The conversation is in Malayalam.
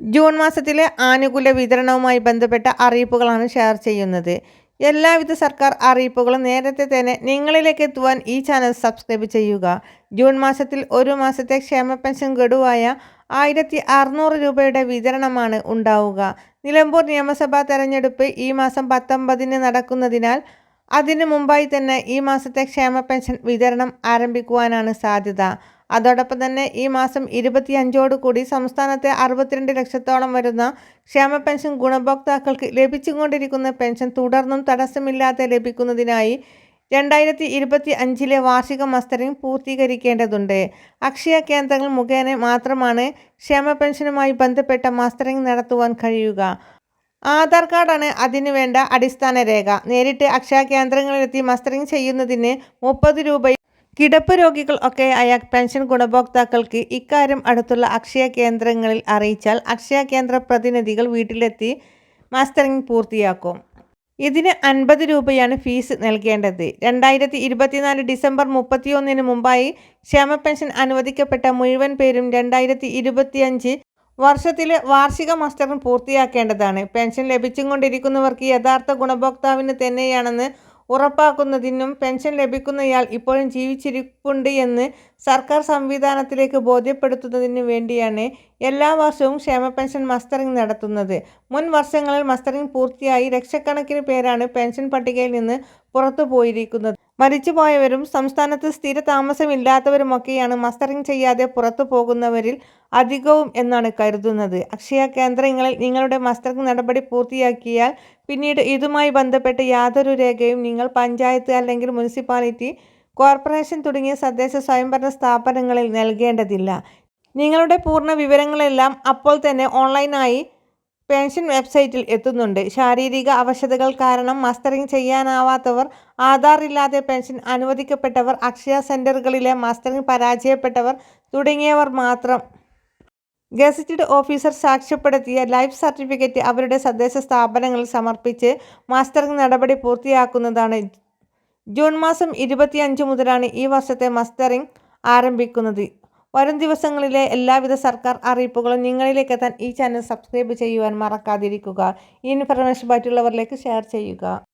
ജൂൺ മാസത്തിലെ ആനുകൂല്യ വിതരണവുമായി ബന്ധപ്പെട്ട അറിയിപ്പുകളാണ് ഷെയർ ചെയ്യുന്നത്. എല്ലാവിധ സർക്കാർ അറിയിപ്പുകളും നേരത്തെ തന്നെ നിങ്ങളിലേക്ക് എത്തുവാൻ ഈ ചാനൽ സബ്സ്ക്രൈബ് ചെയ്യുക. ജൂൺ മാസത്തിൽ ഒരു മാസത്തെ ക്ഷേമ പെൻഷൻ ഗഡുവായ ആയിരത്തി അറുന്നൂറ് രൂപയുടെ വിതരണമാണ് ഉണ്ടാവുക. നിലമ്പൂർ നിയമസഭാ തെരഞ്ഞെടുപ്പ് ഈ മാസം പത്തൊമ്പതിന് നടക്കുന്നതിനാൽ അതിനു മുമ്പായി തന്നെ ഈ മാസത്തെ ക്ഷേമ പെൻഷൻ വിതരണം ആരംഭിക്കുവാനാണ് സാധ്യത. അതോടൊപ്പം തന്നെ ഈ മാസം കൂടി സംസ്ഥാനത്തെ അറുപത്തിരണ്ട് ലക്ഷത്തോളം വരുന്ന ക്ഷേമ പെൻഷൻ ഗുണഭോക്താക്കൾക്ക് ലഭിച്ചുകൊണ്ടിരിക്കുന്ന പെൻഷൻ തുടർന്നും തടസ്സമില്ലാതെ ലഭിക്കുന്നതിനായി രണ്ടായിരത്തി ഇരുപത്തി അഞ്ചിലെ വാർഷിക മസ്റ്ററിംഗ് പൂർത്തീകരിക്കേണ്ടതുണ്ട്. അക്ഷയ കേന്ദ്രങ്ങൾ മുഖേന മാത്രമാണ് ക്ഷേമ പെൻഷനുമായി ബന്ധപ്പെട്ട മസ്റ്ററിംഗ് നടത്തുവാൻ കഴിയുക. ആധാർ കാർഡാണ് അതിനു വേണ്ട അടിസ്ഥാന രേഖ. നേരിട്ട് അക്ഷയ കേന്ദ്രങ്ങളിലെത്തി മസ്റ്ററിംഗ് ചെയ്യുന്നതിന് മുപ്പത് രൂപ കിടപ്പ് രോഗികൾ ഒക്കെ ആയ പെൻഷൻ ഗുണഭോക്താക്കൾക്ക് ഇക്കാര്യം അടുത്തുള്ള അക്ഷയ കേന്ദ്രങ്ങളിൽ അറിയിച്ചാൽ അക്ഷയ കേന്ദ്ര പ്രതിനിധികൾ വീട്ടിലെത്തി മാസ്റ്ററിംഗ് പൂർത്തിയാക്കും. ഇതിന് അൻപത് രൂപയാണ് ഫീസ് നൽകേണ്ടത്. രണ്ടായിരത്തി ഇരുപത്തിനാല് ഡിസംബർ മുപ്പത്തിയൊന്നിന് മുമ്പായി ക്ഷേമ പെൻഷൻ അനുവദിക്കപ്പെട്ട മുഴുവൻ പേരും രണ്ടായിരത്തി ഇരുപത്തിയഞ്ച് വർഷത്തിലെ വാർഷിക മസ്റ്ററും പൂർത്തിയാക്കേണ്ടതാണ്. പെൻഷൻ ലഭിച്ചും കൊണ്ടിരിക്കുന്നവർക്ക് യഥാർത്ഥ ഗുണഭോക്താവിന് തന്നെയാണെന്ന് ഉറപ്പാക്കുന്നതിനും പെൻഷൻ ലഭിക്കുന്നയാൾ ഇപ്പോഴും ജീവിച്ചിരിപ്പുണ്ട് എന്ന് സർക്കാർ സംവിധാനത്തിലേക്ക് ബോധ്യപ്പെടുത്തുന്നതിനു വേണ്ടിയാണ് എല്ലാ വർഷവും ക്ഷേമ പെൻഷൻ മസ്റ്ററിംഗ് നടത്തുന്നത്. മുൻ വർഷങ്ങളിൽ മസ്റ്ററിംഗ് പൂർത്തിയായി ലക്ഷക്കണക്കിന് പേരാണ് പെൻഷൻ പട്ടികയിൽ നിന്ന് പുറത്തു പോയിരിക്കുന്നത്. മരിച്ചുപോയവരും സംസ്ഥാനത്ത് സ്ഥിര താമസമില്ലാത്തവരുമൊക്കെയാണ് മസ്റ്ററിംഗ് ചെയ്യാതെ പുറത്തു പോകുന്നവരിൽ അധികവും എന്നാണ് കരുതുന്നത്. അക്ഷയ കേന്ദ്രങ്ങളിൽ നിങ്ങളുടെ മസ്റ്ററിംഗ് നടപടി പൂർത്തിയാക്കിയാൽ പിന്നീട് ഇതുമായി ബന്ധപ്പെട്ട് യാതൊരു രേഖയും നിങ്ങൾ പഞ്ചായത്ത് അല്ലെങ്കിൽ മുനിസിപ്പാലിറ്റി കോർപ്പറേഷൻ തുടങ്ങിയ തദ്ദേശ സ്വയംഭരണ സ്ഥാപനങ്ങളിൽ നൽകേണ്ടതില്ല. നിങ്ങളുടെ പൂർണ വിവരങ്ങളെല്ലാം അപ്പോൾ തന്നെ ഓൺലൈനായി പെൻഷൻ വെബ്സൈറ്റിൽ എത്തുന്നുണ്ട്. ശാരീരിക അവശതകൾ കാരണം മസ്റ്ററിംഗ് ചെയ്യാനാവാത്തവർ ആധാർ ഇല്ലാതെ പെൻഷൻ അനുവദിക്കപ്പെട്ടവർ അക്ഷയ സെന്ററുകളിലെ മസ്റ്ററിംഗ് പരാജയപ്പെട്ടവർ തുടങ്ങിയവർ മാത്രം. ഗസറ്റഡ് ഓഫീസർ സാക്ഷ്യപ്പെടുത്തിയ ലൈഫ് സർട്ടിഫിക്കറ്റ് അവരുടെ തദ്ദേശ സ്ഥാപനങ്ങളിൽ സമർപ്പിച്ച് മാസ്റ്ററിംഗ് നടപടി പൂർത്തിയാക്കുന്നതാണ് ജൂൺ മാസം ഇരുപത്തിയഞ്ച് മുതലാണ് ഈ വർഷത്തെ മസ്റ്ററിംഗ് ആരംഭിക്കുന്നത്. വരും ദിവസങ്ങളിലെ എല്ലാവിധ സർക്കാർ അറിയിപ്പുകളും നിങ്ങളിലേക്ക് എത്താൻ ഈ ചാനൽ സബ്സ്ക്രൈബ് ചെയ്യുവാൻ മറക്കാതിരിക്കുക. ഈ ഇൻഫർമേഷൻ മറ്റുള്ളവരിലേക്ക് ഷെയർ ചെയ്യുക.